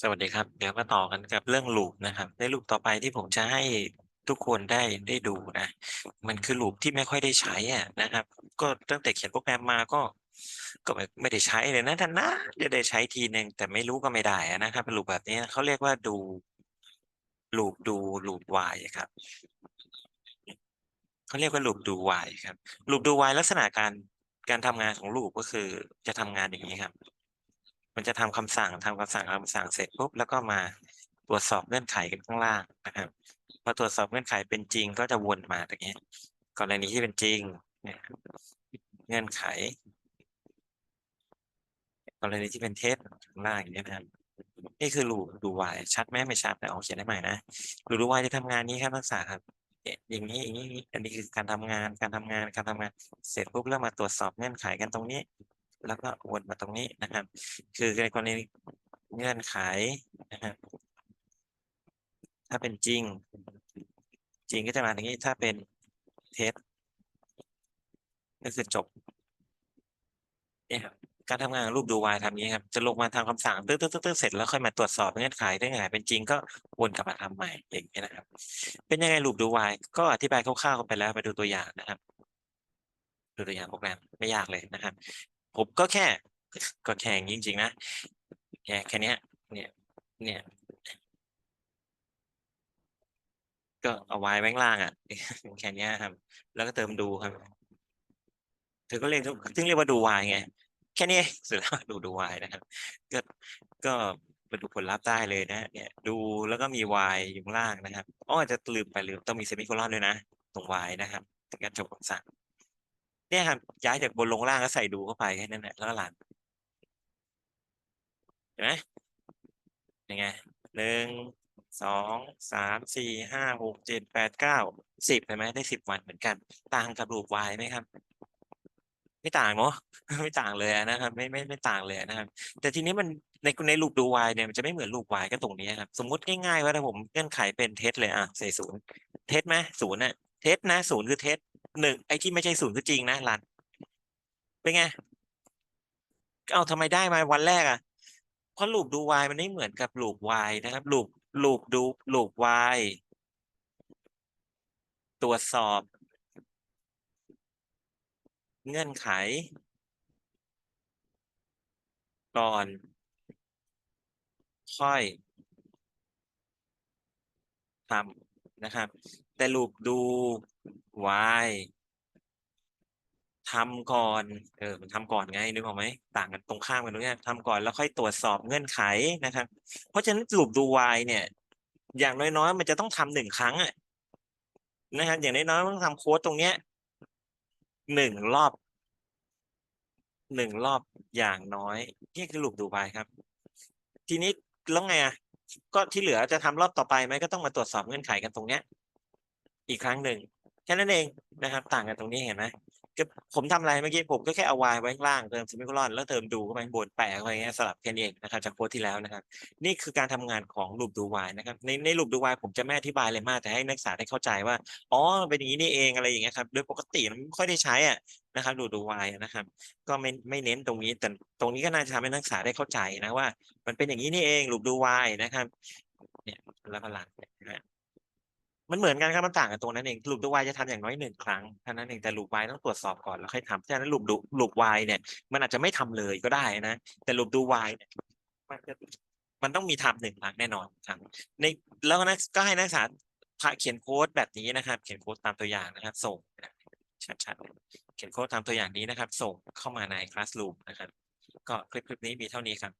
สวัสดีครับ เดี๋ยวมาต่อกันกับเรื่องลูปนะครับ ในลูปต่อไปที่ผมจะให้ทุกคนได้ได้ดูนะ มันคือลูปที่ไม่ค่อยได้ใช้อะนะครับ ก็ตั้งแต่เขียนโปรแกรมมาก็ ก็ไม่ไม่ได้ใช้เลยนะท่านนะจะได้ใช้ทีหนึ่งแต่ไม่รู้ก็ไม่ได้นะครับเป็นลูปแบบนี้เขาเรียกว่าดูลูปดูลูป y ครับเขาเรียกว่าลูปดู y ครับลูปดู y ลักษณะการการทำงานของลูปก็คือจะทำงานอย่างนี้ครับ มันจะทำคำสั่งทำคำสั่งคำสั่งเสร็จปุ๊บแล้วก็มาตรวจสอบเงื่อนไขกันข้างล่างนะครับพอตรวจสอบเงื่อนไขเป็นจริงก็จะวนมาตรงนี้กรณีที่เป็นจริงเงื่อนไขกรณีที่เป็นเท็จข้างล่างอย่างนี้นะครับนี่คือลูดู y ชัดไหมไม่ชัดแต่ออกเขียนได้ใหม่นะลูดู y จะทำงานนี้ครับนักศึกษาครับเอย่างนี้อย่างนี้อย่างนี้อันนี้คือการทำงานการทำงานการทำงานเสร็จปุ๊บแล้วมาตรวจสอบเงื่อนไขกันตรงนี้ แล้วก็วนมาตรงนี้นะครับ คือในกรณีเงื่อนไขนะครับ ถ้าเป็นจริง จริงก็จะมาอย่างนี้ถ้าเป็นเท็จก็คือจบเนี่ยครับการทำงานรูปดู y ทำอย่างนี้ครับ จะลงมาทำคำสั่งตึ๊ดตึ๊ดตึ๊ดตึ๊ดเสร็จแล้วค่อยมาตรวจสอบเงื่อนไขถ้าเงื่อนไขเป็นจริงก็วนกลับมาทำใหม่อย่างนี้นะครับ เป็นยังไงรูปดู y ก็อธิบายคร่าวๆกันไปแล้วไปดูตัวอย่างนะครับ ดูตัวอย่างโปรแกรมไม่ยากเลยนะครับ ผมก็แค่ ก็แค่งจริงๆนะแค่แค่นี้เนี่ยเนี่ยก็เอาไว้แว้งล่างอะแค่นี้ครับ แล้วก็เติมดูครับเธอก็เรียกซึ่งเรียกว่าดู y ไงแค่นี้เสร็จแล้วดูดู y นะครับ ก็ก็มาดูผลลัพธ์ได้เลยนะเนี่ยดูแล้วก็มี y อยู่ข้างล่างนะครับอ้อจะลืมไปลืมต้องมีเซมิโคลอนด้วยนะ ตรง y นะครับถึงการจบคำสั่ง เนี่ยครับย้ายจากบนลงล่างก็ใส่ดูเข้าไปแค่นั้นแหละแล้วก็รันเห็นไหมยังไงหนึ่งสองสามสี่ห้าหกเจ็ดแปดเก้าสิบเห็นไหมได้สิบวันเหมือนกัน ต่างกับรูป y ไหมครับ ไม่ต่างเนาะไม่ต่างเลยนะครับ ไม่ไม่ไม่ต่างเลยนะครับ แต่ทีนี้มันในในลูปดู y เนี่ยมันจะไม่เหมือนลูป y ก็ตรงนี้ครับ สมมุติง่ายๆว่าถ้าผมเงื่อนไขเป็นเท็จเลยอะใส่ศูนย์เท็จไหมศูนย์น่ะเท็จนะศูนย์คือเท็จ หนึ่งไอ้ที่ไม่ใช่ศูนย์คือจริงนะรันเป็นไงเอาทำไมได้มาวันแรกอะเพราะลูปดู y มันไม่เหมือนกับลูป y นะครับลูปลูปดูลูป y ตรวจสอบ เงื่อนไข ก่อน ค่อยทำ นะครับ แต่ลูปดู y ทำก่อน เออ มันทำก่อนไงนึกออกไหม ต่างกันตรงข้ามกันตรงนี้ทำก่อนแล้วค่อยตรวจสอบเงื่อนไขนะครับ เพราะฉะนั้นลูปดู y เนี่ย อย่างน้อยๆ มันจะต้องทำหนึ่งครั้งอะนะครับ อย่างน้อยๆต้องทำโค้ดตรงเนี้ยหนึ่งรอบหนึ่งรอบอย่างน้อยนี่คือลูปดู y ครับ ทีนี้แล้วไงอะ ก็ที่เหลือจะทำรอบต่อไปไหมก็ต้องมาตรวจสอบเงื่อนไขกันตรงเนี้ย อีกครั้งหนึ่งแค่นั้นเองนะครับ ต่างกันตรงนี้เห็นไหม ผมทำอะไรเมื่อกี้ผมก็แค่เอา y ไว้ข้างล่างเติมซิมิโคลอนแล้วเติมดูเข้าไปข้างบนแปะเข้าไปเงี้ยสลับแค่นี้เองนะครับจากโค้ดที่แล้วนะครับ นี่คือการทำงานของลูปดู y นะครับในในลูปดู y ผมจะไม่อธิบายเลยมากแต่ให้นักศึกษาได้เข้าใจว่าอ๋อเป็นอย่างนี้นี่เองอะไรอย่างเงี้ยครับโดยปกติมันไม่ค่อยได้ใช้อะนะครับลูปดู y นะครับ ก็ไม่ไม่เน้นตรงนี้ แต่ตรงนี้ก็น่าจะทำให้นักศึกษาได้เข้าใจนะว่า มันเป็นอย่างนี้นี่เองลูปดู y นะครับ เนี่ยแล้วก็หลังนะฮะ มันเหมือนกันครับมันต่างกันตรงนั้นเองลูปดู y จะทำอย่างน้อยหนึ่งครั้งเท่านั้นเองแต่ลูป y ต้องตรวจสอบก่อนแล้วค่อยทำฉะนั้นลูปดูลูป y เนี่ย มันอาจจะไม่ทำเลยก็ได้นะ แต่ลูปดู y เนี่ยมันจะมันต้องมีทำหนึ่งครั้งแน่นอนครับในแล้วนักก็ให้นักศึกษาเขียนโค้ดแบบนี้นะครับ เขียนโค้ดตามตัวอย่างนะครับ ส่งชัดๆเขียนโค้ดตามตัวอย่างนี้นะครับ ส่งเข้ามาใน Classroom นะครับ ก็คลิปคลิปนี้มีเท่านี้ครับ